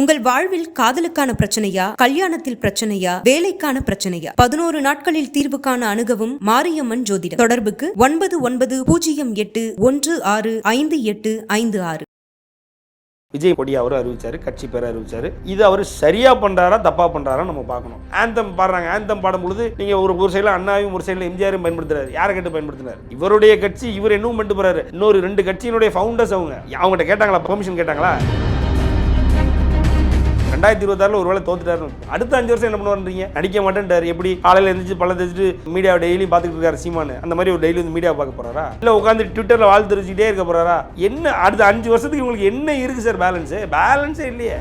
உங்கள் வாழ்வில் காதலுக்கான பிரச்சனையா? கல்யாணத்தில் பிரச்சனையா? வேலைக்கான பிரச்சனையா? பதினோரு நாட்களில் தீர்வு காண அணுகவும் மாரியம்மன் ஜோதிடம். தொடர்புக்கு ஒன்பது ஒன்பது பூஜ்ஜியம் எட்டு ஒன்று ஆறு ஐந்து எட்டு ஐந்து ஆறு. விஜய் பொடி அவரும் அறிவிச்சாரு கட்சி பேர் அறிவிச்சாரு. இது அவர் சரியா பண்றாரா தப்பா பண்றாரா நம்ம பார்க்கணும். ஆந்தம் பாடுறாங்க. ஆந்தம் பாடும் பொழுது நீங்க ஒரு ஒரு சைடில் அண்ணாவையும் ஒரு சைடில் எம்ஜிஆரையும் பயன்படுத்துறாரு. யாரை கேட்டு பயன்படுத்தினார்? இவருடைய கட்சி இவர் என்னவும் பண்ணிட்டு போறாரு. இன்னொரு ரெண்டு கட்சியினுடைய ஃபவுண்டர்ஸ் அவங்க. அவங்ககிட்ட கேட்டாங்களா? பெர்மிஷன் கேட்டாங்களா? ரெண்டாயிரத்தி இருபத்தாறுல ஒரு வேலை தோத்துட்டாரு அடுத்த அஞ்சு வருஷம் என்ன பண்ணுவாருன்றீங்க? நடிக்க மாட்டேன்ட்டாரு. எப்படி காலையில் எழுந்திரிச்சு பழம் தெரிஞ்சுட்டு மீடியா டெய்லியும் பார்த்துட்டு இருக்காரு சீமானு. அந்த மாதிரி ஒரு டெய்லி வந்து மீடியா பார்க்க போறாரா? இல்லை உட்காந்து ட்விட்டரில் வாழ் தெரிஞ்சுக்கிட்டே இருக்க போறாரா? என்ன அடுத்த அஞ்சு வருஷத்துக்கு உங்களுக்கு என்ன இருக்கு சார் பேலன்ஸு பேலன்ஸே இல்லையே.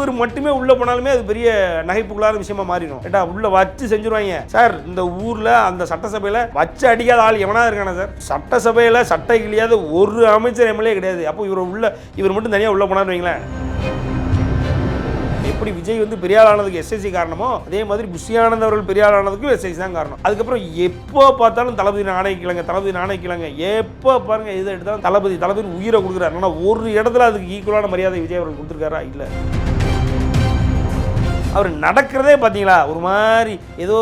இவர் மட்டுமே உள்ள போனாலுமே அது பெரிய நகைப்புக்குள்ளான விஷயமா மாறிடும். ஏட்டா உள்ள வச்சு செஞ்சுருவாங்க. சார் இந்த ஊர்ல அந்த சட்டசபையில வச்சு அடிக்காத ஆள் எவனா இருக்கானா சார்? சட்டசபையில சட்டை இல்லையாத ஒரு அமைச்சர் எம்எல்ஏ கிடையாது. அப்போ இவர் உள்ள இவர் மட்டும் தனியா உள்ள போனான்னு வைங்களேன். எப்படி விஜய் வந்து பெரிய ஆள் ஆனதுக்கு எஸ்எஸ்சி காரணமோ அதே மாதிரி புஷியானந்த் அவர்கள் பெரிய ஆனதுக்கும் எஸ்எஸ்சி தான் காரணம். அதுக்கப்புறம் எப்போ பார்த்தாலும் தளபதி நாணயக்கிழங்க தளபதி நாணயக்கிழங்க எப்போ பாருங்க எதை எடுத்தாலும் தளபதி தளபதி உயிரை கொடுக்குறாரு. ஆனால் ஒரு இடத்துல அதுக்கு ஈக்குவலான மரியாதை விஜய் அவர்கள் கொடுத்துருக்காரா? இல்லை. அவர் நடக்கிறதே பார்த்தீங்களா? ஒரு மாதிரி ஏதோ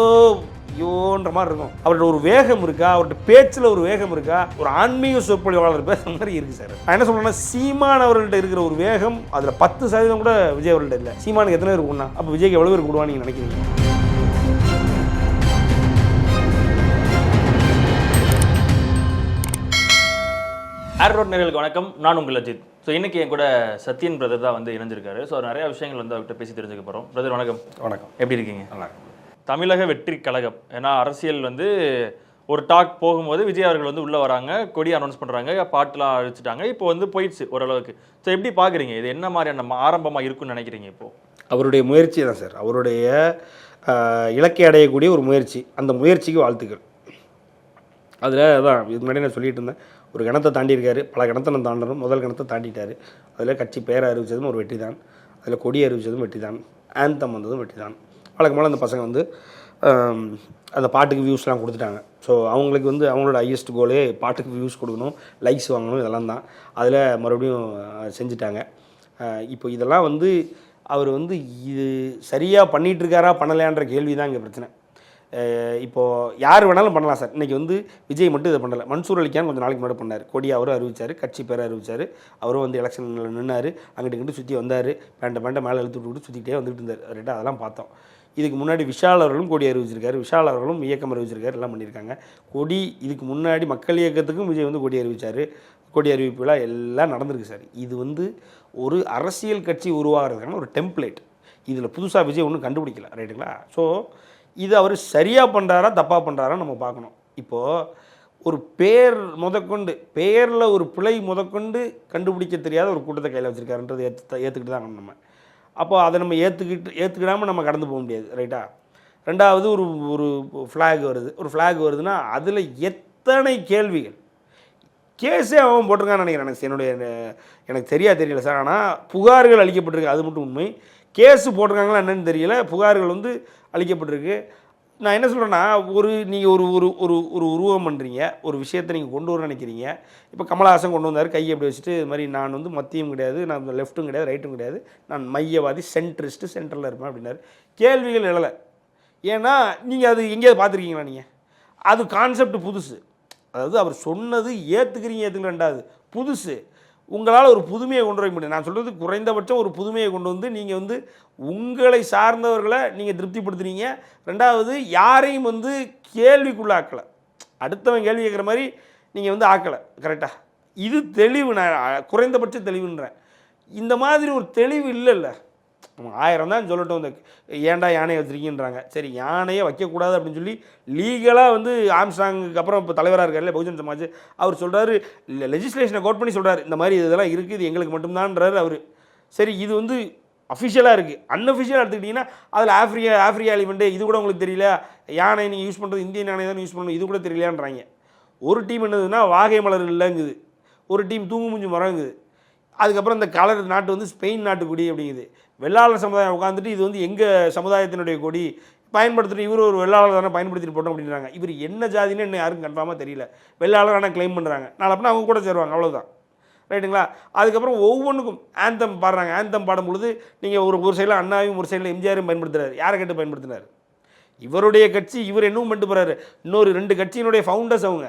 ஐயோன்ற மாதிரி இருக்கும். அவர்கிட்ட ஒரு வேகம் இருக்கா? அவர்கிட்ட பேச்சில் ஒரு வேகம் இருக்கா? ஒரு ஆன்மீக சொற்பொழிவாளர் பேசுகிற மாதிரி இருக்கு சார். நான் என்ன சொல்கிறேன்னா சீமான் அவர்கள்ட்ட இருக்கிற ஒரு வேகம் அதில் பத்து சதவீதம் கூட விஜய் அவர்கள்ட்ட இல்லை. சீமானுக்கு எத்தனை பேர் கூடனா அப்போ விஜய்க்கு எவ்வளோ பேர் கொடுவான்னு நீங்கள் நினைக்கிறீங்க? ஏர் ரோட் நேர்களுக்கு வணக்கம். நான் உங்கள் அஜித். ஸோ இன்னைக்கு என் கூட சத்யன் பிரதர் தான் வந்து இணைஞ்சிருக்காரு. ஸோ நிறைய விஷயங்கள் வந்து அவர்கிட்ட பேசி தெரிஞ்சுக்க போகிறோம் பிரதர் வணக்கம். வணக்கம். எப்படி இருக்கீங்க? நல்லா தமிழக வெற்றி கழகம். ஏன்னா அரசியல் வந்து ஒரு டாக் போகும்போது விஜய் அவர்கள் வந்து உள்ளே வராங்க கொடி அனௌன்ஸ் பண்ணுறாங்க பாட்டுலாம் அழிச்சிட்டாங்க இப்போ வந்து போயிடுச்சு ஓரளவுக்கு. ஸோ எப்படி பார்க்குறீங்க இது என்ன மாதிரியான ஆரம்பமாக இருக்குன்னு நினைக்கிறீங்க இப்போ? அவருடைய முயற்சி தான் சார். அவருடைய இலக்கை அடையக்கூடிய ஒரு முயற்சி. அந்த முயற்சிக்கு வாழ்த்துக்கள். அதில் அதான் இது முன்னாடி நான் சொல்லிட்டு இருந்தேன். ஒரு கணத்தை தாண்டியிருக்காரு. பல கணத்தை நான் தாண்டணும். முதல் கணத்தை தாண்டிட்டாரு. அதில் கட்சி பேரை அறிவித்ததும் ஒரு வெற்றி தான் அதில் கொடி அறிவித்ததும் வெற்றி தான் ஆந்தம் வந்ததும் வெற்றி தான் வழக்கம்போல் அந்த பசங்க வந்து அந்த பாட்டுக்கு வியூஸ்லாம் கொடுத்துட்டாங்க. ஸோ அவங்களுக்கு வந்து அவங்களோட ஹையஸ்ட் கோலே பாட்டுக்கு வியூஸ் கொடுக்கணும் லைக்ஸ் வாங்கணும் இதெல்லாம் தான். அதில் மறுபடியும் செஞ்சுட்டாங்க. இப்போ இதெல்லாம் வந்து அவர் வந்து இது சரியாக பண்ணிகிட்ருக்காரா இருக்காரா பண்ணலையான்ற கேள்வி தான் இங்கே பிரச்சனை. இப்போது யார் வேணாலும் பண்ணலாம் சார். இன்றைக்கி வந்து விஜய் மட்டும் இதை பண்ணலை. மன்சூர் அலிக்கான் கொஞ்சம் நாளைக்கு முன்னாடி பண்ணார். கொடி அவரும் அறிவிச்சார் கட்சி பேரை அறிவிச்சார். அவரும் வந்து எலெக்ஷனில் நின்னார். அங்கிட்டு இங்கிட்டு சுற்றி வந்தார். பேண்டை பேண்டை மேலே இழுத்து விட்டு சுற்றிக்கிட்டே வந்துட்டு இருந்தார். ரைட்டாக அதெல்லாம் பார்த்தோம். இதுக்கு முன்னாடி விஷால் அவர்களும் கொடி அறிவிச்சிருக்காரு. விஷால் அவர்களும் இயக்கம் அறிவிச்சிருக்காரு. எல்லாம் பண்ணியிருக்காங்க. கொடி இதுக்கு முன்னாடி மக்கள் இயக்கத்துக்கும் விஜய் வந்து கொடி அறிவித்தார் கொடி அறிவிப்பு விழா எல்லாம் நடந்திருக்கு சார். இது வந்து ஒரு அரசியல் கட்சி உருவாகிறதுக்கான ஒரு டெம்ப்ளேட் இதில் புதுசாக விஜய் ஒன்றும் கண்டுபிடிக்கல. ரைட்டுங்களா ஸோ இது அவர் சரியாக பண்ணுறாரா தப்பாக பண்ணுறாரா நம்ம பார்க்கணும். இப்போது ஒரு பேர் முதற்கொண்டு பேரில் ஒரு பிழை முதற்கொண்டு கண்டுபிடிக்க தெரியாத ஒரு கூட்டத்தை கையில் வச்சுருக்காருன்றது ஏற்று ஏற்றுக்கிட்டு தான் நம்ம. அப்போ அதை நம்ம ஏற்றுக்கிட்டு ஏற்றுக்கிடாமல் நம்ம கடந்து போக முடியாது ரைட்டா ரெண்டாவது ஒரு ஒரு ஃப்ளாக் வருது. ஒரு ஃப்ளாக் வருதுன்னா அதில் எத்தனை கேள்விகள்? கேஸே அவன் போட்டிருக்கான்னு நினைக்கிறேன் எனக்கு. என்னுடைய எனக்கு தெரியா தெரியல சார். ஆனால் புகார்கள் அளிக்கப்பட்டிருக்கு அது மட்டும் உண்மை. கேஸு போட்டிருக்காங்களா என்னன்னு தெரியல. புகார்கள் வந்து அளிக்கப்பட்டிருக்கு நான் என்ன சொல்கிறேன்னா ஒரு நீங்கள் ஒரு ஒரு ஒரு ஒரு உருவம் பண்ணுறீங்க ஒரு விஷயத்தை நீங்கள் கொண்டு வர நினைக்கிறீங்க. இப்போ கமலஹாசன் கொண்டு வந்தார் கையை அப்படி வச்சுட்டு இது மாதிரி நான் வந்து மத்தியும் கிடையாது நான் லெஃப்ட்டும் கிடையாது ரைட்டும் கிடையாது நான் மையவாதி சென்ட்ரிஸ்ட்டு சென்டரில் இருப்பேன் அப்படின்னாரு. கேள்விகள் எழலை. ஏன்னா நீங்கள் அது எங்கேயாவது பார்த்துருக்கீங்களா நீங்கள் அது கான்செப்ட் புதுசு. அதாவது அவர் சொன்னது ஏற்றுக்கிறீங்க ஏற்றுக்க ரெண்டாவது புதுசு. உங்களால் ஒரு புதுமையை கொண்டு வர முடியும். நான் சொல்கிறது குறைந்தபட்சம் ஒரு புதுமையை கொண்டு வந்து நீங்கள் வந்து உங்களை சார்ந்தவர்களை நீங்கள் திருப்திப்படுத்துறீங்க. ரெண்டாவது யாரையும் வந்து கேள்விக்குள்ளாக்கலை. அடுத்தவன் கேள்வி கேட்குற மாதிரி நீங்கள் வந்து ஆக்கலை. கரெக்டாக இது தெளிவு நான் குறைந்தபட்ச தெளிவுன்றேன். இந்த மாதிரி ஒரு தெளிவு இல்லைல்ல. ஆயிரம் தான் சொல்லட்டும் இந்த ஏன்டா யானையை வச்சிருக்கீன்றாங்க. சரி யானையை வைக்கக்கூடாது அப்படின்னு சொல்லி லீகலாக வந்து ஆம்ஸ்டாங்குக்கு அப்புறம் இப்போ தலைவராக இருக்கார்ல பகுஜன் சமாஜ் அவர் சொல்கிறாரு லெஜிஸ்லேஷனை கோட் பண்ணி சொல்கிறார் இந்த மாதிரி இதெல்லாம் இருக்குது இது எங்களுக்கு மட்டும்தான்றாரு அவர். சரி இது வந்து அஃபிஷியலாக இருக்குது அன்அஃபிஷியலாக எடுத்துக்கிட்டிங்கன்னா அதில் ஆஃப்ரிக்கா ஆஃப்ரிக்கா எலிமெண்ட்டு இது கூட உங்களுக்கு தெரியல யானை நீங்கள் யூஸ் பண்ணுறது இந்தியன் யானை தான் யூஸ் பண்ணணும் இது கூட தெரியலையான்றாங்க. ஒரு டீம் என்னதுன்னா வாகை மலர் இல்லைங்குது. ஒரு டீம் தூங்கு மூஞ்சி மரங்குது. அதுக்கப்புறம் இந்த கலர் நாட்டு வந்து ஸ்பெயின் நாட்டுக்குடி அப்படிங்குது. வெள்ளாளர் சமுதாயம் உட்காந்துட்டு இது வந்து எங்கள் சமுதாயத்தினுடைய கொடி? பயன்படுத்திட்டு இவர் ஒரு வெள்ளாளர் தானே பயன்படுத்திட்டு போட்டோம் அப்படின்றாங்க. இவர் என்ன ஜாதின்னு என்ன யாருக்கும் கன்ஃபார்மாக தெரியல. வெள்ளாளர் ஆனால் க்ளைம் பண்ணுறாங்க நாளை அப்படின்னா அவங்க கூட சேருவாங்க. அவ்வளோதான் ரைட்டுங்களா? அதுக்கப்புறம் ஒவ்வொன்றுக்கும் ஆந்தம் பாடுறாங்க. ஆந்தம் பாடும்பொழுது நீங்கள் ஒரு ஒரு சைடில் அண்ணாவையும் ஒரு சைடில் எம்ஜிஆரையும் பயன்படுத்துறாரு. யாரை கேட்டு பயன்படுத்தினார்? இவருடைய கட்சி இவர் என்னவும் பண்ணிட்டு போகிறாரு இன்னொரு ரெண்டு கட்சியினுடைய ஃபவுண்டர்ஸ் அவங்க.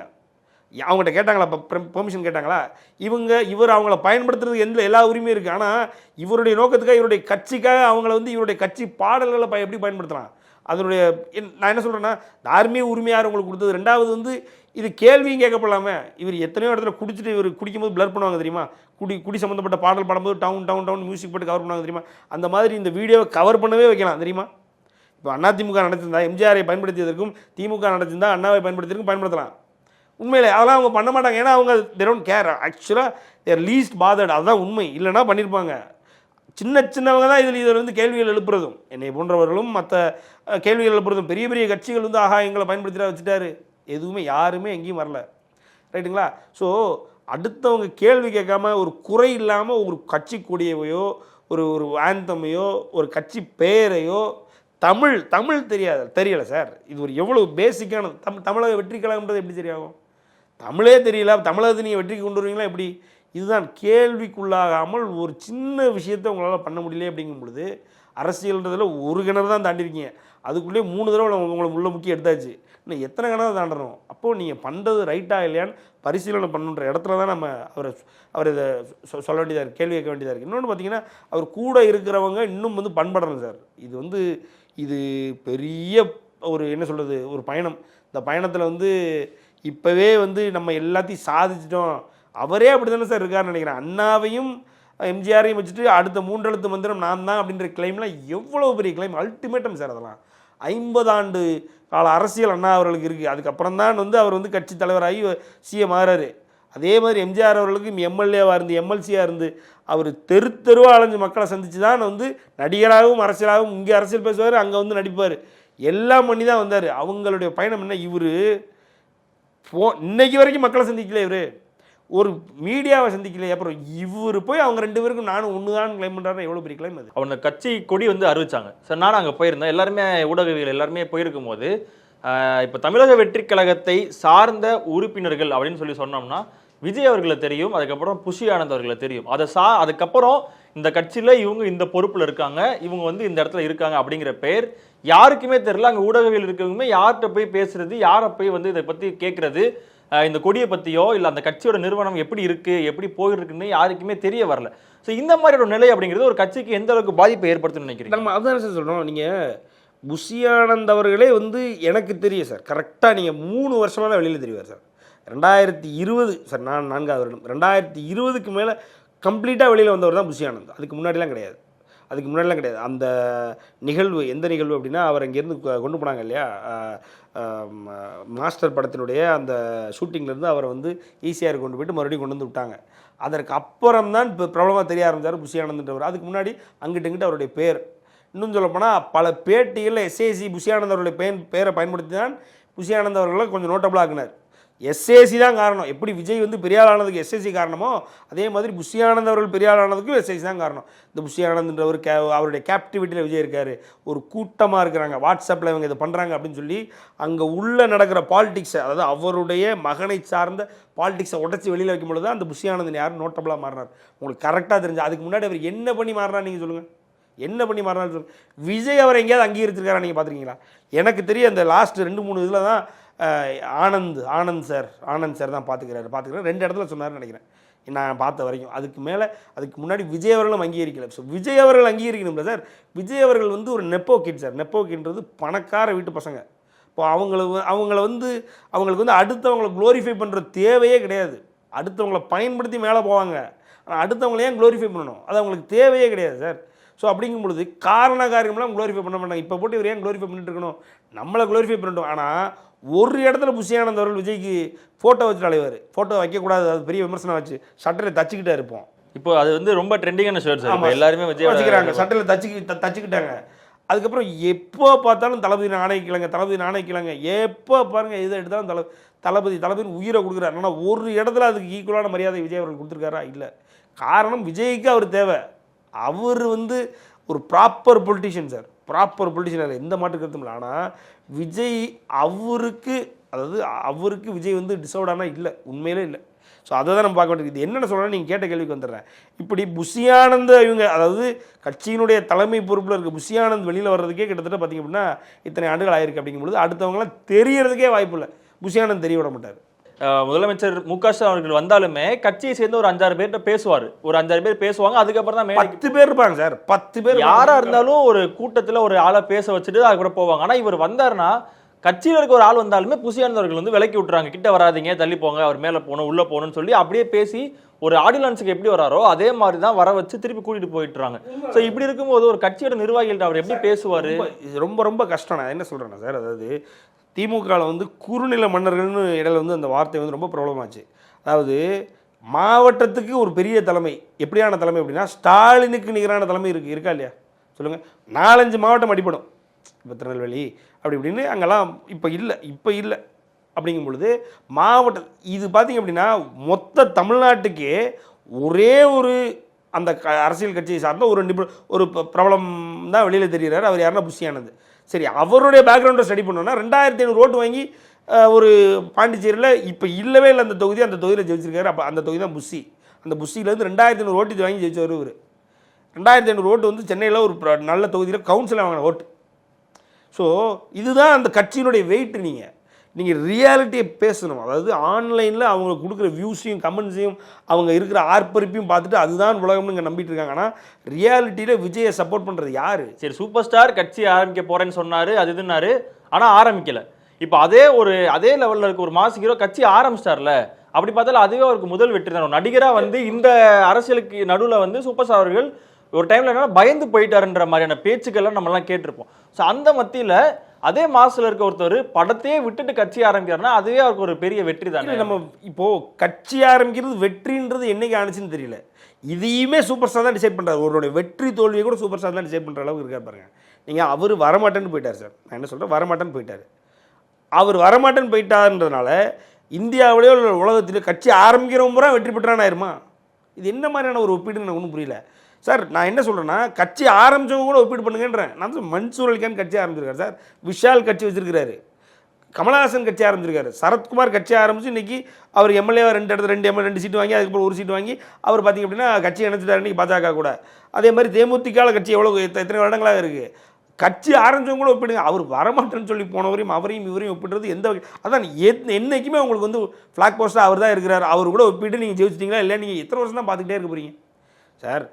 அவங்ககிட்ட கேட்டாங்களா? பெர்மிஷன் கேட்டாங்களா? இவங்க இவர் அவங்கள பயன்படுத்துறதுக்கு எந்த எல்லா உரிமையும் இருக்குது ஆனால் இவருடைய நோக்கத்துக்காக இவருடைய கட்சிக்காக அவங்கள வந்து இவருடைய கட்சி பாடல்களை ப எப்படி பயன்படுத்தலாம்? அதனுடைய நான் என்ன சொல்கிறேன்னா தார்மீக உரிமையாக உங்களுக்கு கொடுத்தது. ரெண்டாவது வந்து இது கேள்வியும் கேட்கப்படலாமே. இவர் எத்தனையோ இடத்துல குடிச்சிட்டு இவர் குடிக்கும்போது பிளர் பண்ணுவாங்க தெரியுமா? குடி குடி சம்மந்தப்பட்ட பாடல் பாடும்போது டவுன் டவுன் டவுன் மியூசிக் போட்டு கவர் பண்ணுவாங்க தெரியுமா? அந்த மாதிரி இந்த வீடியோவை கவர் பண்ணவே வைக்கலாம் தெரியுமா? இப்போ அதிமுக நடத்திருந்தா எம்ஜிஆரை பயன்படுத்தியதற்கும் திமுக நடத்திருந்தா அண்ணாவை பயன்படுத்தியதற்கும் பயன்படுத்தலாம். உண்மையில் அதெல்லாம் அவங்க பண்ண மாட்டாங்க. ஏன்னா அவங்க they don't கேர் ஆக்சுவலாக தேர் லீஸ்ட் பாதர்ட் அதுதான் உண்மை. இல்லைன்னா பண்ணியிருப்பாங்க சின்ன சின்னவங்க தான் இதில் இதில் வந்து கேள்விகள் எழுப்புறதும். என்னை போன்றவர்களும் மற்ற கேள்விகள் எழுப்புறதும். பெரிய பெரிய கட்சிகள் வந்து ஆஹா எங்களை பயன்படுத்திட்டா வச்சுட்டாரு. எதுவுமே யாருமே எங்கேயும் வரல. ரைட்டுங்களா? ஸோ அடுத்தவங்க கேள்வி கேட்காம ஒரு குறை இல்லாமல் ஒரு கட்சி கொடியவையோ ஒரு ஒரு ஆந்தமையோ ஒரு கட்சி பெயரையோ தமிழ் தமிழ் தெரியாது தெரியலை சார். இது ஒரு எவ்வளோ பேசிக்கான தமிழ் தமிழக வெற்றி கழகம்ன்றது எப்படி சரியாகும் தமிழே தெரியல. தமிழகத்தை நீங்கள் வெற்றிக்கு கொண்டு வருவீங்களா எப்படி? இதுதான் கேள்விக்குள்ளாகாமல் ஒரு சின்ன விஷயத்தை உங்களால் பண்ண முடியல அப்படிங்கும் பொழுது அரசியல்ன்றதில் ஒரு கிணறு தான் தாண்டிருக்கீங்க. அதுக்குள்ளேயே மூணு தடவை உங்களை- உள்ள முக்கிய எடுத்தாச்சு. இன்னும் எத்தனை கிணறு தாண்டணும்? அப்போது நீங்கள் பண்ணுறது ரைட்டாக இல்லையான்னு பரிசீலனை பண்ணுன்ற இடத்துல தான் நம்ம அவரை அவர் இதை சொல்ல வேண்டியதாக இருக்குது கேள்வி கேட்க வேண்டியதாக இருக்குது இன்னொன்று பார்த்தீங்கன்னா அவர் கூட இருக்கிறவங்க இன்னும் வந்து பண்படணும் சார். இது வந்து இது பெரிய ஒரு என்ன சொல்கிறது ஒரு பயணம். இந்த பயணத்தில் வந்து இப்போவே வந்து நம்ம எல்லாத்தையும் சாதிச்சிட்டோம். அவரே அப்படி தானே சார் இருக்காருன்னு நினைக்கிறேன். அண்ணாவையும் எம்ஜிஆரையும் வச்சுட்டு அடுத்த மூன்றெழுத்து மந்திரம் நான் தான் அப்படின்ற கிளைம்லாம் எவ்வளோ பெரிய கிளைம் அல்டிமேட்டம் சார் அதெல்லாம். ஐம்பது ஆண்டு கால அரசியல் அண்ணா அவர்களுக்கு இருக்குது அதுக்கப்புறம் தான் வந்து அவர் வந்து கட்சி தலைவராகி சிஎம் ஆகிறாரு அதே மாதிரி எம்ஜிஆர் அவர்களுக்கு எம்எல்ஏவாக இருந்து எம்எல்சியாக இருந்து அவர் தெரு தெருவாக அலைஞ்சு மக்களை சந்தித்து தான் வந்து நடிகராகவும் அரசியலாகவும் இங்கே அரசியல் பேசுவார் அங்கே வந்து நடிப்பார். எல்லாம் பண்ணி தான் வந்தார். அவங்களுடைய பயணம் என்ன? இவர் போ இன்னைக்கு வரைக்கும் மக்களை சந்திக்கல இவர்? ஒரு மீடியாவை சந்திக்கலையே? அப்புறம் இவர் போய் அவங்க ரெண்டு பேருக்கும் நானும் ஒன்று தான் கிளைம் பண்ணுறாரு எவ்வளோ பெரிய கிளைம் அது? அவங்க கட்சி கொடி வந்து அறிவிச்சாங்க. சார் நானும் அங்கே போயிருந்தேன். எல்லாருமே ஊடகவியல் எல்லாருமே போயிருக்கும் போது இப்போ தமிழக வெற்றி கழகத்தை சார்ந்த உறுப்பினர்கள் அப்படின்னு சொல்லி சொன்னோம்னா விஜய் அவர்களை தெரியும் அதுக்கப்புறம் புஷி ஆனந்த் அவர்களை தெரியும். அதை சா அதுக்கப்புறம் இந்த கட்சியில் இவங்க இந்த பொறுப்பில் இருக்காங்க இவங்க வந்து இந்த இடத்துல இருக்காங்க அப்படிங்கிற பேர் யாருக்குமே தெரியல அங்கே ஊடகங்கள் இருக்கவங்க யார்கிட்ட போய் பேசுறது யாரை போய் வந்து இதை பற்றி கேட்குறது இந்த கொடியை பற்றியோ இல்லை அந்த கட்சியோட நிறுவனம் எப்படி இருக்குது எப்படி போயிருக்குன்னு யாருக்குமே தெரிய வரல. ஸோ இந்த மாதிரி ஒரு நிலை அப்படிங்கிறது ஒரு கட்சிக்கு எந்த அளவுக்கு பாதிப்பை ஏற்படுத்தும்னு நினைக்கிறீங்க? நம்ம அதுதான் சார் சொல்கிறோம் நீங்கள் புஷியானந்த் அவர்களே வந்து எனக்கு தெரியும் சார். கரெக்டாக நீங்கள் மூணு வருஷமாக வெளியில் தெரிவார் சார். ரெண்டாயிரத்தி இருபது சார் நான் நான்காவது வருடம். ரெண்டாயிரத்தி இருபதுக்கு மேலே கம்ப்ளீட்டாக வெளியில் வந்தவர் தான் புஷியானந்த். அதுக்கு முன்னாடிலாம் கிடையாது. அதுக்கு முன்னாடிலாம் கிடையாது. அந்த நிகழ்வு எந்த நிகழ்வு அப்படின்னா அவர் இங்கேருந்து கொ- கொண்டு போனாங்க இல்லையா? மாஸ்டர் படத்தினுடைய அந்த ஷூட்டிங்லேருந்து அவரை வந்து ஈஸியாக கொண்டு போயிட்டு மறுபடியும் கொண்டு வந்து விட்டாங்க. அதற்கு அப்புறம் தான் இப்போ பிரபலமாக தெரிய ஆரம்பிச்சார் புஷியானந்த்ன்றவர் அதுக்கு முன்னாடி அங்கிட்டு இங்கிட்டு அவருடைய பேர். இன்னும் சொல்லப்போனால் பல பேட்டிகளில் எஸ்ஏசி புஷியானந்த் அவருடைய பெயர் பேரை பயன்படுத்தி தான் புஷியானந்த் அவர்களை கொஞ்சம் நோட்டபுளாக ஆக்குனார். எஸ்ஏசி தான் காரணம். எப்படி விஜய் வந்து பெரிய ஆனதுக்கு எஸ்ஏசி காரணமோ அதே மாதிரி புஷியானந்த் அவர்கள் பெரியாளானதுக்கும் ஆனதுக்கும் எஸ்ஏசி தான் காரணம். இந்த புஷியானந்த்ன்ற ஒரு கே அவருடைய கேப்டிவிட்டியில் விஜய் இருக்கார். ஒரு கூட்டமாக இருக்கிறாங்க. வாட்ஸ்அப்பில் இவங்க இதை பண்ணுறாங்க அப்படின்னு சொல்லி அங்கே உள்ளே நடக்கிற பாலிடிக்ஸை அதாவது அவருடைய மகனை சார்ந்த பாலிடிக்ஸை உடச்சி வெளியில் வைக்கும் பொழுது தான் அந்த புஷியானந்தன் யாரும் நோட்டபுளாக மாறினார். உங்களுக்கு கரெக்டாக தெரிஞ்சு அதுக்கு முன்னாடி அவர் என்ன பண்ணி மாறினார் நீங்கள் சொல்லுங்கள் என்ன பண்ணி மாறினாலும் சொல்லுங்கள் விஜய் அவர் எங்கேயாவது அங்கீகரிச்சிருக்காரா நீங்கள் பார்த்துருக்கீங்களா எனக்கு தெரியும் அந்த லாஸ்ட் ரெண்டு மூணு இதில் தான் ஆனந்த் ஆனந்த் சார் ஆனந்த் சார் தான் பார்த்துக்கிறாரு. பார்த்துக்கிறாரு. ரெண்டு இடத்துல சொன்னார்னு நினைக்கிறேன். நான் பார்த்த வரைக்கும். அதுக்கு மேலே அதுக்கு முன்னாடி விஜய் அவர்களும் அங்கீகரிக்கல. ஸோ விஜய் அவர்கள் அங்கீகரிக்கணும்ல சார்? விஜய் அவர்கள் வந்து ஒரு நெப்போ கிட் சார். நெப்போ கிட்ன்றது பணக்கார வீட்டு பசங்க. இப்போ அவங்கள அவங்கள வந்து அவங்களுக்கு வந்து அடுத்தவங்களை க்ளோரிஃபை பண்ணுற தேவையே கிடையாது. அடுத்தவங்களை பயன்படுத்தி மேலே போவாங்க. ஆனால் அடுத்தவங்களை ஏன் க்ளோரிஃபை பண்ணணும்? அது அவங்களுக்கு தேவையே கிடையாது சார். ஸோ அப்படிங்கும் பொழுது காரண காரியம்லாம் க்ளோரிஃபை பண்ண மாட்டாங்க. இப்போ போட்டு இவர் ஏன் க்ளோரிஃபை பண்ணிட்டு இருக்கணும்? நம்மளை க்ளோரிஃபை பண்ணிட்டோம். ஆனால் ஒரு இடத்துல புஷியானந்த் அவர்கள் விஜய்க்கு ஃபோட்டோ வச்சுட்டு அலைவார் ஃபோட்டோ வைக்கக்கூடாது அது பெரிய விமர்சனம் வச்சு சட்டையில் தச்சுக்கிட்டே இருப்போம். இப்போ அது வந்து ரொம்ப ட்ரெண்டிங்கான ஷர்ட் சார் இப்போ ஆமா. எல்லாருமே விஜய் வச்சுக்கிறாங்க. சட்டையில் தச்சுக்கி தச்சுக்கிட்டாங்க. அதுக்கப்புறம் எப்போ பார்த்தாலும் தளபதி நாணயிக்கலங்க தளபதி நாணயிக்கலங்க எப்போ பாருங்க எதை எடுத்தாலும் தள தளபதி தளபதி உயிரை கொடுக்குறாரு. ஆனால் ஒரு இடத்துல அதுக்கு ஈக்குவலான மரியாதை விஜய் அவர்கள் கொடுத்துருக்காரா? இல்லை. காரணம் விஜய்க்கு அவர் தேவை. அவர் வந்து ஒரு proper politician sir proper politician எந்த மாட்டு கருத்தும் இல்லை. ஆனால் விஜய் அவருக்கு அதாவது அவருக்கு விஜய் வந்து டிசர்வ்டானா இல்லை உண்மையிலே இல்லை. ஸோ அதை தான் நம்ம பார்க்க வேண்டியது. இது என்னென்ன சொல்கிறேன் நீங்கள் கேட்ட கேள்விக்கு வந்துடுறேன். இப்படி புஷியானந்த் இவங்க அதாவது கட்சியினுடைய தலைமை பொறுப்பில் இருக்க புஷியானந்த் வெளியில் வர்றதுக்கே கிட்டத்தட்ட பார்த்திங்க அப்படின்னா இத்தனை ஆண்டுகள் ஆயிருக்கு அப்படிங்கும்பொழுது அடுத்தவங்களாம் தெரியறதுக்கே வாய்ப்பு இல்லை. புஷியானந்த் தெரிய விட மாட்டார். முதலமைச்சர் மு க ஸ்டாலின் அவர்கள் வந்தாலுமே கட்சியை சேர்ந்து ஒரு அஞ்சாறு பேர்கிட்ட பேசுவார். ஒரு அஞ்சாறு பேர் பேசுவாங்க அதுக்கப்புறம் தான் பத்து பேர் இருப்பாங்க சார். பத்து பேர் யாரா இருந்தாலும் ஒரு கூட்டத்துல ஒரு ஆளை பேச வச்சுட்டு அதுக்கப்புறம் போவாங்க. ஆனா இவர் வந்தாருன்னா கட்சியில இருக்க ஒரு ஆள் வந்தாலுமே புசியானவர்கள் வந்து விலக்கி விட்டுறாங்க. கிட்ட வராதீங்க தள்ளி போங்க அவர் மேல போகணும் உள்ள போகணும்னு சொல்லி அப்படியே பேசி ஒரு ஆடியன்ஸுக்கு எப்படி வராரோ அதே மாதிரி தான் வர வச்சு திருப்பி கூட்டிட்டு போயிட்டுறாங்க. ஸோ இப்படி இருக்கும்போது ஒரு கட்சியோட நிர்வாகிகள்ட்ட அவர் எப்படி பேசுவாரு? ரொம்ப இது ரொம்ப ரொம்ப கஷ்டம் நான் என்ன சொல்கிறேன்னா சார்? அதாவது திமுகவில் வந்து குறுநில மன்னர்கள்னு இடையில வந்து அந்த வார்த்தை வந்து ரொம்ப பிரபலமாச்சு. அதாவது மாவட்டத்துக்கு ஒரு பெரிய தலைமை எப்படியான தலைமை அப்படின்னா ஸ்டாலினுக்கு நிகரான தலைமை இருக்குது இருக்கா இல்லையா? சொல்லுங்கள் நாலஞ்சு மாவட்டம் அடிப்படும் இப்போ திருநெல்வேலி அப்படி இப்படின்னு அங்கெல்லாம் இப்போ இல்லை இப்போ இல்லை. அப்படிங்கும் பொழுது மாவட்ட இது பார்த்தீங்க அப்படின்னா மொத்த தமிழ்நாட்டுக்கே ஒரே ஒரு அந்த க அரசியல் கட்சியை சார்ந்த ஒரு நிபு ஒரு ப- பிரபலம் தான் வெளியில் தெரிகிறார் அவர் யாருன்னா புஷியானது. சரி அவருடைய பேக்ரவுண்டை ஸ்டடி பண்ணோன்னா ரெண்டாயிரத்தி ஐநூறு ஓட்டு வாங்கி ஒரு பாண்டிச்சேரியில் இப்போ இல்லவே இல்லை அந்த தொகுதி அந்த தொகுதியில் ஜெயிச்சிருக்காரு. அப்போ அந்த தொகுதி தான் புஷி. அந்த புஷிலேருந்து ரெண்டாயிரத்தி ஐநூறு ஓட்டு வாங்கி ஜெயிச்சவர் இவர். ரெண்டாயிரத்தி ஐநூறு ஓட்டு வந்து சென்னையில் ஒரு நல்ல தொகுதியில் கவுன்சிலில் வாங்கின ஓட்டு. ஸோ இதுதான் அந்த கட்சியினுடைய வெயிட் நீங்கள் நீங்கள் ரியாலிட்டியை பேசணும். அதாவது ஆன்லைனில் அவங்க கொடுக்குற வியூஸையும் கமெண்ட்ஸையும் அவங்க இருக்கிற ஆர்ப்பரிப்பையும் பார்த்துட்டு அதுதான் உலகம்னு இங்கே நம்பிட்டு இருக்காங்க. ஆனால் ரியாலிட்டியில் விஜயை சப்போர்ட் பண்ணுறது யார்? சரி சூப்பர் ஸ்டார் கட்சி ஆரம்பிக்க போகிறேன்னு சொன்னார் அது இதுன்னாரு ஆனால் ஆரம்பிக்கலை. இப்போ அதே ஒரு அதே லெவலில் இருக்க ஒரு மாசு ஹீரோ கட்சி ஆரம்பிச்சிட்டார்ல. அப்படி பார்த்தாலும் அதுவே அவருக்கு முதல் வெற்றி தான். ஒரு வந்து இந்த அரசியலுக்கு நடுவில் வந்து சூப்பர் ஸ்டார் அவர்கள் ஒரு டைமில் என்னன்னா பயந்து போயிட்டாருன்ற மாதிரியான பேச்சுக்கள்லாம் நம்மலாம் கேட்டிருப்போம். ஸோ அந்த மத்தியில் அதே மாசில் இருக்க ஒருத்தர் படத்தையே விட்டுட்டு கட்சி ஆரம்பிக்கிறாருன்னா அதுவே அவருக்கு ஒரு பெரிய வெற்றி தானே? நம்ம இப்போது கட்சி ஆரம்பிக்கிறது வெற்றின்றது என்னைக்கு ஆணுச்சுன்னு தெரியல. இதையுமே சூப்பர் ஸ்டார் தான் டிசைட் பண்ணுறாரு அவருடைய வெற்றி தோல்வியை கூட சூப்பர் ஸ்டார் தான் டிசைட் பண்ணுற அளவுக்கு இருக்கார் பாருங்க. நீங்கள் அவர் வரமாட்டேன்னு போயிட்டார் சார். நான் என்ன சொல்கிறேன் வரமாட்டேன்னு போயிட்டார். அவர் வரமாட்டேன்னு போயிட்டாருன்றதுனால இந்தியாவிலேயோ உலகத்திலேயோ கட்சி ஆரம்பிக்கிறவங்க பூரா வெற்றி பெற்றான் ஆயிருமா? இது என்ன மாதிரியான ஒரு ஒப்பீடுன்னு எனக்கு ஒன்றும் புரியல. சார் நான் என்ன சொல்கிறேன்னா கட்சி ஆரம்பிச்சவங்க கூட ஒப்பீடு பண்ணுங்கன்றேன். நான் வந்து மன்சூர் அலிகான் கட்சி ஆரம்பிச்சிருக்காரு சார். விஷால் கட்சி வச்சிருக்கிறாரு. கமலஹாசன் கட்சி ஆரம்பிச்சிருக்காரு. சரத்குமார் கட்சி ஆரம்பித்து இன்னைக்கு அவர் எம்எல்ஏவாக ரெண்டு இடத்துல ரெண்டு எம்எல்ஏ ரெண்டு சீட் வாங்கி அதுக்கப்புறம் ஒரு சீட்டு வாங்கி அவர் பார்த்தீங்க அப்படின்னா கட்சி இணைச்சிட்டாரு இன்றைக்கி பாஜக கூட. அதே மாதிரி தேமுதிகால கட்சி எவ்வளோ எத்தனை வருடங்களாக இருக்குது கட்சி ஆரம்பிச்சவங்க கூட ஒப்பிடுங்க. அவர் வரமாட்டேன்னு சொல்லி போனவரையும் அவரையும் இவரையும் ஒப்பிடுறது எந்த அதான் எத் என்னைக்குமே உங்களுக்கு வந்து ஃப்ளாக் போஸ்ட்டாக அவர் தான் இருக்கிறார். அவர் கூட ஒப்பிட்டு நீங்கள் ஜெயிச்சிட்டிங்களா இல்லை நீங்கள் எத்தனை வருஷம் தான் பார்த்துக்கிட்டே இருக்க போகிறீங்க சார்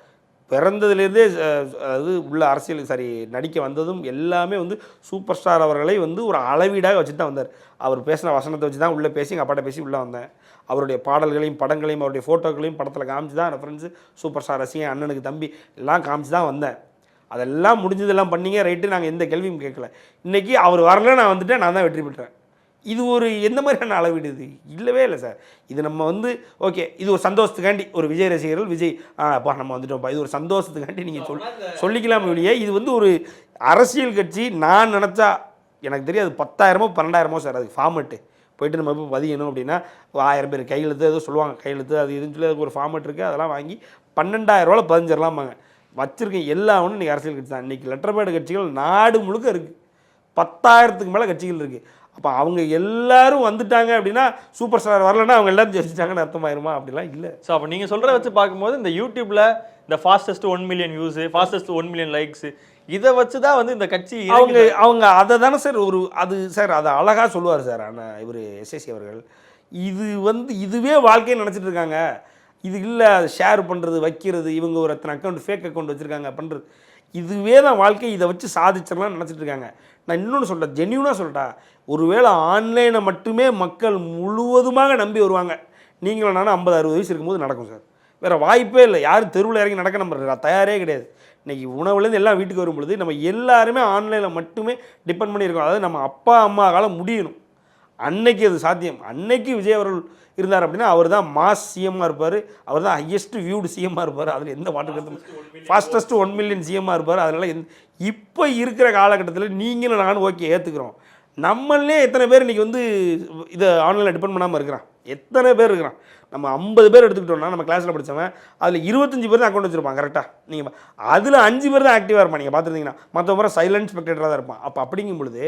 பிறந்ததுலேருந்தே அது அதாவது உள்ள அரசியல் சாரி நடிக்க வந்ததும் எல்லாமே வந்து சூப்பர் ஸ்டார் அவர்களை வந்து ஒரு அளவீடாக வச்சு தான் வந்தார். அவர் பேசின வசனத்தை வச்சு தான் உள்ளே பேசி எங்கள் அப்பாட்ட பேசி உள்ளே வந்தேன். அவருடைய பாடல்களையும் படங்களையும் அவருடைய ஃபோட்டோக்களையும் படத்தில் காமிச்சு தான் ரெஃபரன்ஸு சூப்பர் ஸ்டார் ரசிகன் அண்ணனுக்கு தம்பி எல்லாம் காமிச்சு தான் வந்தேன். அதெல்லாம் முடிஞ்சதெல்லாம் பண்ணிங்க ரைட்டு நாங்கள் எந்த கேள்வியும் கேட்கல. இன்றைக்கி அவர் வரல நான் வந்துட்டேன் நான் தான் வெற்றி பெற்றேன். இது ஒரு எந்த மாதிரியான அளவீடு இது? இல்லவே இல்லை சார். இது நம்ம வந்து ஓகே இது ஒரு சந்தோஷத்துக்காண்டி ஒரு விஜய் ரசிகர்கள் விஜய் அப்பா நம்ம வந்துட்டோம்ப்பா. இது ஒரு சந்தோஷத்துக்காண்டி நீங்கள் சொல் சொல்லிக்கலாம் இல்லையே இது வந்து ஒரு அரசியல் கட்சி நான் நினச்சா எனக்கு தெரியாது பத்தாயிரமோ பன்னெண்டாயிரமோ சார் அதுக்கு ஃபார்மெட்டு போயிட்டு நம்ம இப்போ பதியணும் அப்படின்னா ஒரு ஆயிரம் பேர் கையெழுத்து ஏதோ சொல்லுவாங்க கையெழுத்து அது இதுன்னு சொல்லி அதுக்கு ஒரு ஃபார்மெட் இருக்குது அதெல்லாம் வாங்கி பன்னெண்டாயிரம் ரூபாவில் பதிஞ்சிடலாமாங்க வச்சுருக்கேன் எல்லா ஒன்றும் இன்றைக்கி அரசியல் கட்சி தான். இன்றைக்கி லெட்டர் பேடு கட்சிகள் நாடு முழுக்க இருக்குது பத்தாயிரத்துக்கு மேலே கட்சிகள் இருக்குது அப்போ அவங்க எல்லாரும் வந்துட்டாங்க அப்படின்னா சூப்பர் ஸ்டார் வரலன்னா அவங்க எல்லாரும் ஜெயிச்சிட்டாங்கன்னு அர்த்தமாயிருமா? அப்படிலாம் இல்லை. ஸோ அப்போ நீங்கள் சொல்கிறத வச்சு பார்க்கும்போது இந்த யூடியூப்ல இந்த fastest one million views fastest one million likes இதை வச்சு தான் வந்து இந்த கட்சி அவங்க அவங்க அதை தானே சார் ஒரு அது சார் அதை அழகாக சொல்லுவார் சார் ஆனால் இவர் எஸ்எஸ்சி அவர்கள். இது வந்து இதுவே வாழ்க்கையை நினச்சிட்டு இருக்காங்க. இது இல்லை அது ஷேர் பண்ணுறது வைக்கிறது இவங்க ஒரு அத்தனை அக்கௌண்ட் ஃபேக் அக்கௌண்ட் வச்சுருக்காங்க பண்ணுறது இதுவே தான் வாழ்க்கை இதை வச்சு சாதிச்சிடலாம்னு நினச்சிட்டு இருக்காங்க. நான் இன்னொன்று சொல்கிறேன் ஜென்யூனாக சொல்கிறேன் ஒருவேளை ஆன்லைனை மட்டுமே மக்கள் முழுவதுமாக நம்பி வருவாங்க. நீங்களும் நானும் ஐம்பது அறுபது வயசு இருக்கும்போது நடக்கும் சார். வேறு வாய்ப்பே இல்லை. யாரும் தெருவில் இறங்கி நடக்க நம்ம தயாரே கிடையாது. இன்றைக்கி உணவுலேருந்து எல்லாம் வீட்டுக்கு வரும் பொழுது நம்ம எல்லாருமே ஆன்லைனில் மட்டுமே டிபெண்ட் பண்ணியிருக்கோம். அதாவது நம்ம அப்பா அம்மா காலம் முடியணும். அன்னைக்கு அது சாத்தியம். அன்னைக்கு விஜய் அவர்கள் இருந்தார் அப்படின்னா அவர் தான் மாஸ் சிஎம்மாக இருப்பார். அவர் தான் ஹையஸ்ட் வியூடு சிஎம்மாக இருப்பார். அதில் எந்த மாற்று கருத்தும் ஃபாஸ்டஸ்ட் ஒன் மில்லியன் சிஎம்மாக இருப்பார். அதனால் எந்த இப்போ இருக்கிற காலகட்டத்தில் நீங்களும் நானும் ஓகே ஏற்றுக்கிறோம் நம்மளே எத்தனை பேர் இன்றைக்கி வந்து இதை ஆன்லைனில் டிபெண்ட் பண்ணாமல் இருக்கிறான். எத்தனை பேர் இருக்கிறான்? நம்ம ஐம்பது பேர் எடுத்துக்கிட்டோம்னா நம்ம கிளாஸில் படித்தவன் அதில் இருபத்தஞ்சு பேர் தான் அக்கௌண்ட் வச்சிருப்பான் கரெக்டாக நீங்கள் அதில் அஞ்சு பேர் தான் ஆக்டிவாக இருப்பான் நீங்கள் பார்த்துருந்தீங்கன்னா. மற்ற முறை சைலண்ட் ஸ்பெக்டேட்டராக தான் இருப்பான். அப்போ அப்படிங்கும் பொழுது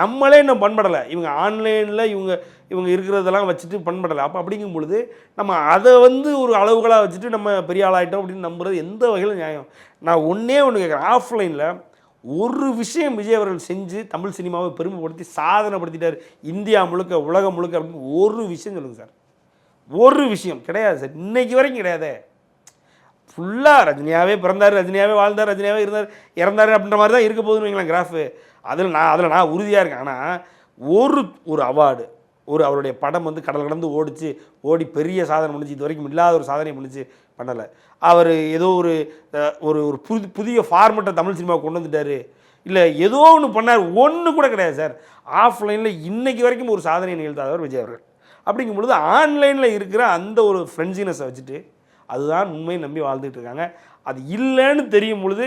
நம்மளே இன்னும் பண்படலை. இவங்க ஆன்லைனில் இவங்க இவங்க இருக்கிறதெல்லாம் வச்சுட்டு பண்படலை. அப்போ அப்படிங்கும் பொழுது நம்ம அதை வந்து ஒரு அளவுகளாக வச்சுட்டு நம்ம பெரிய ஆளாயிட்டோம் அப்படின்னு நம்புறது எந்த வகையில் நியாயம். நான் ஒன்றே ஒன்று கேட்குறேன். ஆஃப்லைனில் ஒரு விஷயம் விஜய் அவர்கள் செஞ்சு தமிழ் சினிமாவை பெருமைப்படுத்தி சாதனைப்படுத்திட்டார். இந்தியா முழுக்க உலகம் முழுக்க அப்படின்னு ஒரு விஷயம் சொல்லுங்கள் சார். ஒரு விஷயம் கிடையாது சார். இன்னைக்கு வரைக்கும் கிடையாதே. ஃபுல்லாக ரஜினியாவே பிறந்தார் ரஜினியாகவே வாழ்ந்தார் ரஜினியாகவே இருந்தார் இறந்தார் அப்படின்ற மாதிரி தான் இருக்க போகுதுன்னு வைங்களேன் கிராஃபு அதில் நான் அதில் நான் உறுதியாக இருக்கேன். ஆனால் ஒரு ஒரு அவார்டு ஒரு அவருடைய படம் வந்து கடல் கடந்து ஓடிச்சு ஓடி பெரிய சாதனை முடிஞ்சு இது வரைக்கும் இல்லாத ஒரு சாதனை முடிஞ்சு பண்ணலை. அவர் ஏதோ ஒரு ஒரு ஒரு புது புதிய ஃபார்மெட்டை தமிழ் சினிமாவை கொண்டு வந்துட்டாரு. இல்லை ஏதோ ஒன்று பண்ணார். ஒன்று கூட கிடையாது சார். ஆஃப்லைனில் இன்றைக்கு வரைக்கும் ஒரு சாதனை நிகழ்த்தாதவர் விஜய் அவர்கள். அப்படிங்கும் பொழுது ஆன்லைனில் இருக்கிற அந்த ஒரு ஃப்ரெண்ட்ஸினஸை வச்சுட்டு அதுதான் உண்மையை நம்பி வாழ்ந்துட்டு இருக்காங்க. அது இல்லைன்னு தெரியும் பொழுது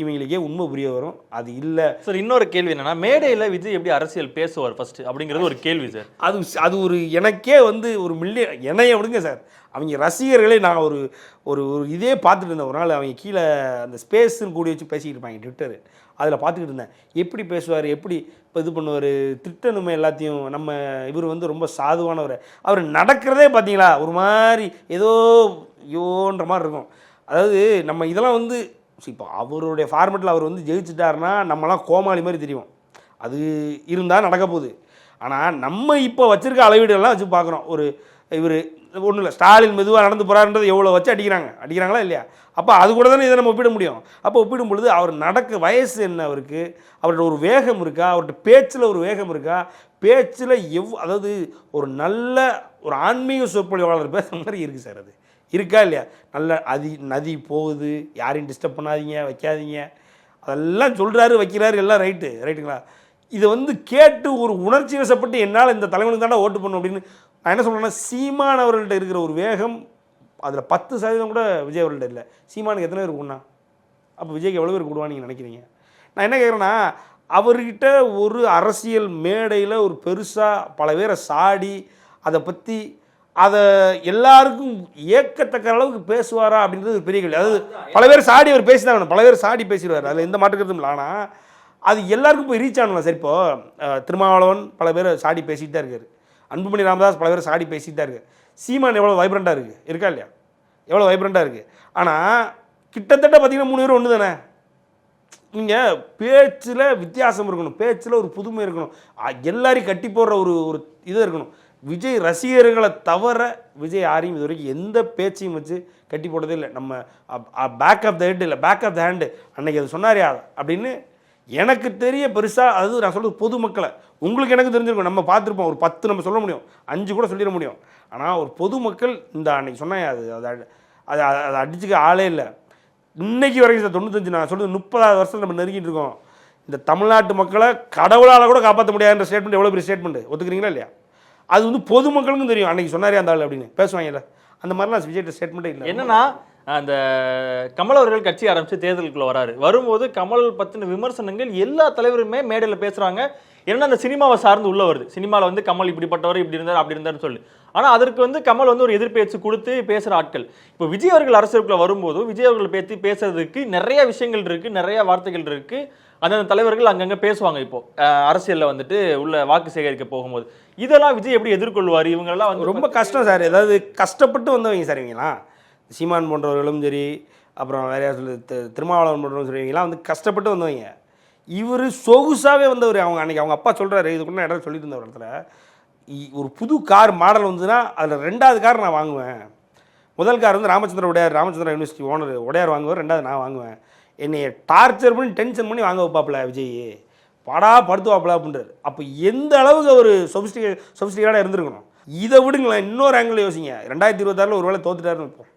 இவங்களுக்கே உண்மை புரிய வரும். அது இல்லை. சார் இன்னொரு கேள்வி என்னன்னா மேடையில விஜய் எப்படி அரசியல் பேசுவார் ஃபர்ஸ்ட் அப்படிங்கிறது ஒரு கேள்வி சார். அது அது ஒரு எனக்கே வந்து ஒரு மில்லியன் என்னைய விடுங்க சார். அவங்க ரசிகர்களே நான் ஒரு ஒரு ஒரு இதே பார்த்துட்டு இருந்தேன். ஒரு நாள் அவங்க கீழே அந்த ஸ்பேஸ்ன்னு கூடி வச்சு பேசிக்கிட்டு இருப்பாங்க ட்விட்டர். அதில் பார்த்துக்கிட்டு இருந்தேன். எப்படி பேசுவார் எப்படி இப்போ இது பண்ணுவார் திட்டணுமே எல்லாத்தையும். நம்ம இவர் வந்து ரொம்ப சாதுவானவர். அவர் நடக்கிறதே பார்த்தீங்களா ஒரு மாதிரி ஏதோ யோன்ற மாதிரி இருக்கும். அதாவது நம்ம இதெல்லாம் வந்து இப்போ அவருடைய ஃபார்மெட்டில் அவர் வந்து ஜெயிச்சிட்டாருன்னா நம்மலாம் கோமாளி மாதிரி தெரியும் அது இருந்தால் நடக்க போகுது. ஆனால் நம்ம இப்போ வச்சுருக்க அளவீடுகள்லாம் வச்சு பார்க்குறோம் ஒரு இவர் ஒன்றும் இல்லை ஸ்டாலின் மெதுவாக நடந்து போகிறாருன்றது எவ்வளோ வச்சு அடிக்கிறாங்க. அடிக்கிறாங்களா இல்லையா? அப்போ அது கூட தானே இதை நம்ம ஒப்பிட முடியும். அப்போ ஒப்பிடும் பொழுது அவர் நடக்க வயசு என்ன அவருக்கு? அவர்கிட்ட ஒரு வேகம் இருக்கா? அவர்கிட்ட பேச்சில் ஒரு வேகம் இருக்கா? பேச்சில் எவ் அதாவது ஒரு நல்ல ஒரு ஆன்மீக சொற்பொழிவாளர் பேசுகிற மாதிரி இருக்குது சார் அது. இருக்கா இல்லையா? நல்ல அதி நதி போகுது யாரையும் டிஸ்டர்ப் பண்ணாதீங்க வைக்காதீங்க. அதெல்லாம் சொல்கிறாரு வைக்கிறாரு எல்லாம் ரைட்டு ரைட்டுங்களா இதை வந்து கேட்டு ஒரு உணர்ச்சி வசப்பட்டு என்னால் இந்த தலைவனுக்கு தாண்டா ஓட்டு பண்ணும் அப்படின்னு நான் என்ன சொல்கிறேன்னா சீமான் அவர்கள்ட்ட இருக்கிற ஒரு வேகம் அதில் பத்து சதவீதம் கூட விஜய் அவர்கள்ட்ட இல்லை. சீமானுக்கு எத்தனை பேர் கூடனா அப்போ விஜய்க்கு எவ்வளோ பேர் கூடுவான்னு நீங்கள் நினைக்கிறீங்க? நான் என்ன கேட்குறேன்னா அவர்கிட்ட ஒரு அரசியல் மேடையில் ஒரு பெருசாக பல பேரை சாடி அதை பற்றி அதை எல்லாருக்கும் ஏக்கத்தக்க அளவுக்கு பேசுவாரா அப்படின்றது ஒரு பெரிய கேள்வி. அதாவது பல பேர் சாடி அவர் பேசி தான் பல பேர் சாடி பேசிடுவார். அதில் எந்த மாற்றுக்கிறதும் இல்லை. ஆனால் அது எல்லாருக்கும் போய் ரீச் ஆகணும் சார் இப்போது திருமாவளவன் பல பேர் சாடி பேசிகிட்டு தான் இருக்கார். அன்புமணி ராமதாஸ் பல பேர் சாடி பேசிகிட்டு தான் இருக்கார். சீமான் எவ்வளோ வைப்ரண்ட்டாக இருக்குது இருக்கா? இல்லையா? எவ்வளோ வைப்ரண்ட்டாக இருக்குது ஆனால் கிட்டத்தட்ட பார்த்திங்கன்னா மூணு பேரும் ஒன்று தானே நீங்கள் பேச்சில் வித்தியாசம் இருக்கணும். பேச்சில் ஒரு புதுமை இருக்கணும். எல்லாரையும் கட்டி போடுற ஒரு ஒரு இது இருக்கணும். விஜய் ரசிகர்களை தவிர விஜய் யாரையும் இது வரைக்கும் எந்த பேச்சையும் வச்சு கட்டி போட்டதே இல்லை. நம்ம பேக் ஆஃப் த ஹெட் இல்லை பேக் ஆஃப் த ஹேண்டு அன்னைக்கு அது சொன்னாரியா அப்படின்னு எனக்கு தெரிய பெருசாக அது நான் சொல்கிறது பொதுமக்களை உங்களுக்கு எனக்கு தெரிஞ்சிருக்கும். நம்ம பார்த்துருப்போம். ஒரு பத்து நம்ம சொல்ல முடியும். அஞ்சு கூட சொல்லிட முடியும். ஆனால் ஒரு பொதுமக்கள் இந்த அன்னைக்கு சொன்னேன் அது அது அது அதை அடிச்சுக்க ஆளே இல்லை. இன்னைக்கு வரைக்கும் சார் தொண்ணூத்தஞ்சு நான் சொல்றது முப்பதாவது வருஷம் நம்ம நெருங்கிட்டு இருக்கோம். இந்த தமிழ்நாட்டு மக்களை கடவுளால் கூட காப்பாற்ற முடியாதுன்ற ஸ்டேட்மெண்ட் எவ்வளோ பெரிய ஸ்டேட்மெண்ட் ஒத்துக்கிறீங்களா இல்லையா? அது வந்து பொதுமக்களுக்கும் தெரியும். அன்றைக்கி சொன்னாரே அந்த ஆள் அப்படின்னு. பேசுவாங்கல்ல. அந்த மாதிரிலாம் விஜய் ஸ்டேட்மெண்ட்டே இல்லை. என்னன்னா அந்த கமல் அவர்கள் கட்சி ஆரம்பித்து தேர்தலுக்குள்ளே வராரு. வரும்போது கமல் பற்றின விமர்சனங்கள் எல்லா தலைவருமே மேடையில் பேசுகிறாங்க ஏன்னா அந்த சினிமாவை சார்ந்து உள்ள வருது. சினிமாவில் வந்து கமல் இப்படிப்பட்டவர் இப்படி இருந்தார் அப்படி இருந்தார்னு சொல்லி. ஆனால் அதற்கு வந்து கமல் வந்து ஒரு எதிர்பேச்சு கொடுத்து பேசுகிற ஆட்கள். இப்போ விஜய் அவர்கள் அரசியலுக்குள்ள வரும்போது விஜய் அவர்கள் பேசி பேசுறதுக்கு நிறைய விஷயங்கள் இருக்குது நிறைய வார்த்தைகள் இருக்குது அந்தந்த தலைவர்கள் அங்கங்கே பேசுவாங்க இப்போது அரசியலில் வந்துட்டு உள்ள வாக்கு சேகரிக்க போகும்போது. இதெல்லாம் விஜய் எப்படி எதிர்கொள்வார்? இவங்கெல்லாம் வந்து ரொம்ப கஷ்டம் சார். ஏதாவது கஷ்டப்பட்டு வந்தவங்க சார் இவங்கலாம் சீமான் போன்றவர்களும் சரி அப்புறம் வேற யார் சொல்லு திருமாவளவன் போன்றவங்க சரி இவங்கலாம் வந்து கஷ்டப்பட்டு வந்தவங்க. இவர் சொகுசாகவே வந்தவர் அவங்க அன்னைக்கு. அவங்க அப்பா சொல்கிறாரு இதுக்குள்ள இடம் சொல்லிட்டு இருந்த ஒரு இடத்துல. இ- ஒரு புது கார் மாடல் வந்துன்னா அதில் ரெண்டாவது கார் நான் வாங்குவேன். முதல் கார் வந்து ராமச்சந்திர உடையார் ராமச்சந்திர யூனிவர்சிட்டி ஓனர். உடையார் வாங்குவார் ரெண்டாவது நான் வாங்குவேன். என்னைய டார்ச்சர் பண்ணி டென்ஷன் பண்ணி வாங்க வைப்பாப்புல விஜய் படா படுத்துவாப்புல அப்படின்றாரு. அப்போ எந்த அளவுக்கு அவர் சொபிஸ்டிகே சொபிஸ்டிகேட்டாக இருந்திருக்கணும்? இதை விடுங்களேன் இன்னொரு ஆங்கிள் யோசிங்க. ரெண்டாயிரத்தி இருபத்தாறில் ஒரு வேளை தோத்துட்டாருன்னு வைப்போம்.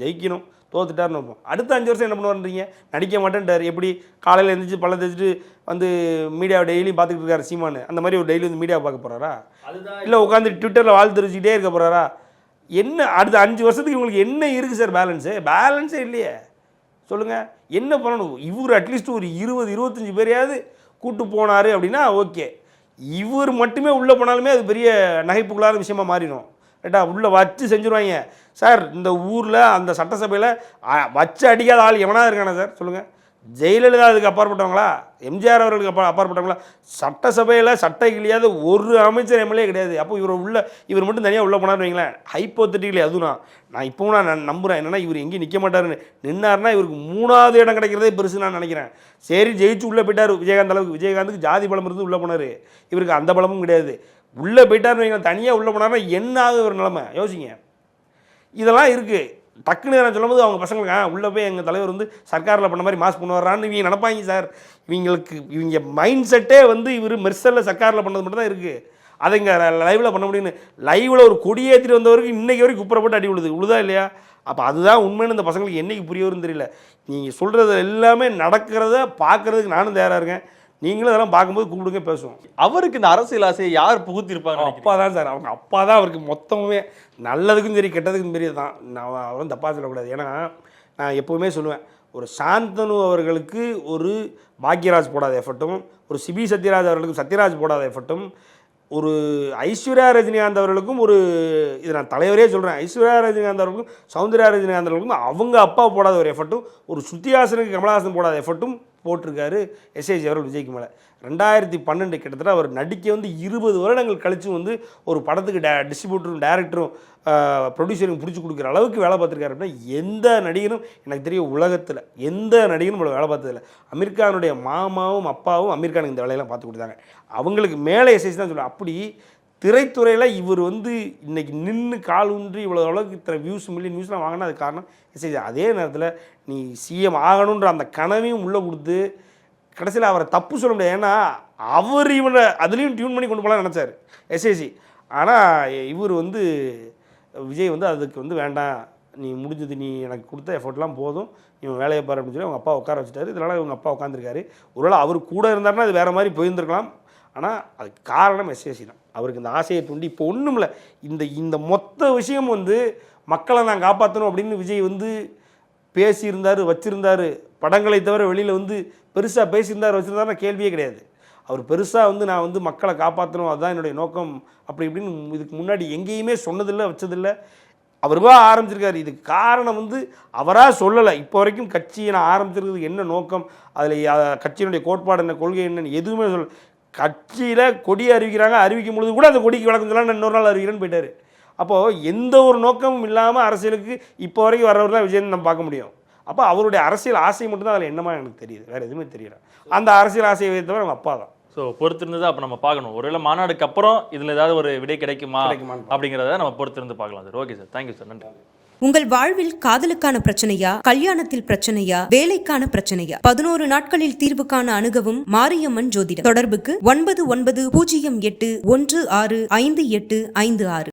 ஜெயிக்கணும் தோத்துட்டாருன்னு வைப்போம். அடுத்த அஞ்சு வருஷம் என்ன பண்ணுவாருன்றீங்க? நடிக்க மாட்டேன்ட்டார். எப்படி காலையில் எழுந்திரிச்சு பல்ல தேய்ச்சிட்டு வந்து மீடியாவை டெய்லியும் பார்த்துக்கிட்டு இருக்காரு சீமானு. அந்த மாதிரி ஒரு டெய்லி வந்து மீடியாவை பார்க்க போகிறாரா இல்லை உட்காந்து ட்விட்டரில் வாழ்த்து தெரிவிச்சுக்கிட்டே இருக்க போகிறாரா என்ன அடுத்த அஞ்சு வருஷத்துக்கு இவங்களுக்கு என்ன இருக்குது சார் பேலன்ஸு பேலன்ஸே இல்லையே. சொல்லுங்கள் என்ன பண்ணணும்? இவர் அட்லீஸ்ட் ஒரு இருபது இருபத்தஞ்சி பேரையாவது கூட்டு போனார் அப்படின்னா ஓகே. இவர் மட்டுமே உள்ளே போனாலுமே அது பெரிய நகைப்புகளான விஷயமா மாறிடும். ரைட்டா? உள்ளே வச்சு செஞ்சுருவாங்க. சார் இந்த ஊரில் அந்த சட்டசபையில் வச்சு அடிக்காத ஆள் எவனா இருக்கானே சார்? சொல்லுங்கள் ஜெயலலிதா அதுக்கு அப்பாற்பட்டவங்களா? எம்ஜிஆர் அவர்களுக்கு அப்பா அப்பாற்பட்டவங்களா? சட்டசபையில் சட்டை கிளியாத ஒரு அமைச்சர் எம்எல்ஏ கிடையாது. அப்போ இவர் உள்ள இவர் மட்டும் தனியாக உள்ளே போனார்னு வைங்களேன். ஹைப்போத்தட்டிக்கலி அதுவும் நான் நான் இப்போவும் நான் நம்புகிறேன் என்னென்னா இவர் எங்கேயும் நிற்க மாட்டாருன்னு. நின்னார்னா இவருக்கு மூணாவது இடம் கிடைக்கிறதே பெருசு நான் நினைக்கிறேன். சரி ஜெயிச்சு உள்ளே போயிட்டார் விஜயகாந்த் அளவுக்கு. விஜயகாந்துக்கு ஜாதி பலம் இருந்து உள்ளே போனார். இவருக்கு அந்த பலமும் கிடையாது. உள்ளே போயிட்டார்னு வைங்களேன். தனியாக உள்ளே போனாருன்னா என்ன ஆகுது ஒரு நிலமை? யோசிங்க. இதெல்லாம் இருக்குது டக்குன்னு நான் சொல்லும்போது அவங்க பசங்களுக்கு ஆ உள்ளே போய் எங்கள் தலைவர் வந்து சர்க்காரில் பண்ண மாதிரி மாஸ் பண்ண வர்றான்னு இவங்க நினப்பாங்க சார். இவங்களுக்கு இவங்க மைண்ட் செட்டே வந்து இவர் மெர்சலில் சர்க்காரில் பண்ணது மட்டும் தான் இருக்குது அதை இங்கே லைவில் பண்ண முடியும்னு. லைவில் ஒரு கொடியேற்றிட்டு வந்தவருக்கு இன்றைக்கி வரைக்கும் குப்புற போட்டு அடி விழுது. உழுதா இல்லையா? அப்போ அதுதான் உண்மைன்னு இந்த பசங்களுக்கு என்னைக்கு புரிய வரும்னு தெரியல. நீங்கள் சொல்கிறது எல்லாமே நடக்கிறத பார்க்குறதுக்கு நானும் தயாராக இருக்கேன். நீங்களும் அதெல்லாம் பார்க்கும்போது கூப்பிடுங்க பேசுவோம். அவருக்கு இந்த அரசியல் ஆசையை யார் புகுத்திருப்பாங்க அப்பா தான் சார். அவங்க அப்பா தான் அவருக்கு மொத்தமே நல்லதுக்கும் சரி கெட்டதுக்கும் சரி தான். நான் அவரும் தப்பாக சொல்லக்கூடாது. ஏன்னா நான் எப்போவுமே சொல்லுவேன் ஒரு சாந்தனு அவர்களுக்கு ஒரு பாக்யராஜ் போடாத எஃபர்ட்டும் ஒரு சிபி சத்யராஜ் அவர்களுக்கும் சத்யராஜ் போடாத எஃபர்ட்டும் ஒரு ஐஸ்வர்யா ரஜினிகாந்த் அவர்களுக்கும் ஒரு இது நான் தலைவரே சொல்கிறேன் ஐஸ்வர்யா ரஜினிகாந்த் அவர்களுக்கும் சௌந்தர்யா ரஜினிகாந்த் அவர்களுக்கும் அவங்க அப்பா போடாத ஒரு எஃபர்ட்டும் ஒரு ஸ்ருதிஹாசனுக்கு கமலஹாசன் போடாத எஃபர்ட்டும் போட்டிருக்காரு எஸ்ஏஜி அவர்கள் விஜய்க்கு மேலே. ரெண்டாயிரத்தி பன்னெண்டு கிட்டத்தட்ட அவர் நடிக்க வந்து இருபது வருடங்கள் கழித்து வந்து ஒரு படத்துக்கு டே டிஸ்ட்ரிபியூட்டரும் டேரக்டரும் ப்ரொடியூசரும் பிடிச்சி கொடுக்குற அளவுக்கு வேலை பார்த்துருக்காரு அப்படின்னா எந்த நடிகரும் எனக்கு தெரியும் உலகத்தில் எந்த நடிகரும் இவ்வளோ வேலை பார்த்ததில்ல. அமீர்கானுடைய மாமாவும் அப்பாவும் அமீர்கானுக்கு இந்த வேலையெல்லாம் பார்த்து கொடுத்தாங்க. அவங்களுக்கு மேலே எஸ்ஐசி தான் சொல்லுவேன் அப்படி திரைத்துறையில் இவர் வந்து இன்றைக்கி நின்று கால் ஊன்றி இவ்வளோ அளவுக்கு இத்தனை வியூஸ் மில்லியன் வியூஸ்லாம் வாங்கினா அது காரணம். சரி அதே நேரத்தில் நீ சிஎம் ஆகணுன்ற அந்த கனவையும் உள்ளே கொடுத்து கடைசியில் அவரை தப்பு சொல்ல முடியாது. ஏன்னா அவர் இவனை அதுலேயும் டியூன் பண்ணி கொண்டு போகலான்னு நினச்சார். எஸ்ஏசி ஆனால் இவர் வந்து விஜய் வந்து அதுக்கு வந்து வேண்டாம். நீ முடிஞ்சது நீ எனக்கு கொடுத்த எஃபர்ட்லாம் போதும். நீ வேலையை பாரு அப்படின்னு சொல்லி அவங்க அப்பா உட்கார வச்சுட்டாரு. இதனால் இவங்க அப்பா உட்காந்துருக்காரு ஒருவேளை அவர் கூட இருந்தாருன்னா அது வேறு மாதிரி போயிருந்துருக்கலாம். ஆனால் அதுக்கு காரணம் எஸ்ஏசி தான். அவருக்கு இந்த ஆசையை தூண்டி இப்போ ஒன்றும் இல்லை இந்த இந்த மொத்த விஷயம் வந்து மக்களை நான் காப்பாற்றணும் அப்படின்னு விஜய் வந்து பேசியிருந்தார் வச்சிருந்தார். படங்களை தவிர வெளியில் வந்து பெருசாக பேசியிருந்தார் வச்சுருந்தாருன்னா கேள்வியே கிடையாது. அவர் பெருசாக வந்து நான் வந்து மக்களை காப்பாற்றணும் அதுதான் என்னுடைய நோக்கம் அப்படி இப்படின்னு இதுக்கு முன்னாடி எங்கேயுமே சொன்னதில்லை வச்சதில்லை. அவருவா ஆரம்பிச்சிருக்காரு. இதுக்கு காரணம் வந்து அவராக சொல்லலை. இப்போ வரைக்கும் கட்சியை நான் ஆரம்பிச்சிருக்கிறது என்ன நோக்கம் அதில் கட்சியினுடைய கோட்பாடு என்ன கொள்கை என்னன்னு எதுவுமே சொல்ல கட்சியில் கொடி அறிவிக்கிறாங்க அறிவிக்கும் பொழுது கூட அந்த கொடிக்கு விளக்கம் சொல்லலாம் நான் இன்னொரு நாள் அறிவிக்கிறேன்னு போயிட்டாரு. அப்போது எந்த ஒரு நோக்கமும் இல்லாமல் அரசியலுக்கு இப்போ வரைக்கும் வர்றவர் தான் விஜயன் நம்ம பார்க்க முடியும். அப்போ அவருடைய அரசியல் ஆசை மட்டும்தான் அதில் என்னமா எனக்கு தெரியுது. வேறு எதுவுமே தெரியல. அந்த அரசியல் ஆசையை வைத்தவர் அவங்க அப்பா தான். ஸோ பொறுத்திருந்து அப்போ நம்ம பார்க்கணும். ஒருவேளை மாநாடுக்கு அப்புறம் இதில் ஏதாவது ஒரு விடை கிடைக்குமா அப்படிங்கிறத நம்ம பொறுத்திருந்து பார்க்கலாம் sir okay sir thank you sir நன்றி. உங்கள் வாழ்வில் காதலுக்கான பிரச்சனையா கல்யாணத்தில் பிரச்சனையா வேலைக்கான பிரச்சனையா? பதினோரு நாட்களில் தீர்வு காண அணுகவும் மாரியம்மன் ஜோதிடம். தொடர்புக்கு ஒன்பது ஒன்பது பூஜ்ஜியம் எட்டு ஒன்று ஆறு ஐந்து எட்டு ஐந்து ஆறு.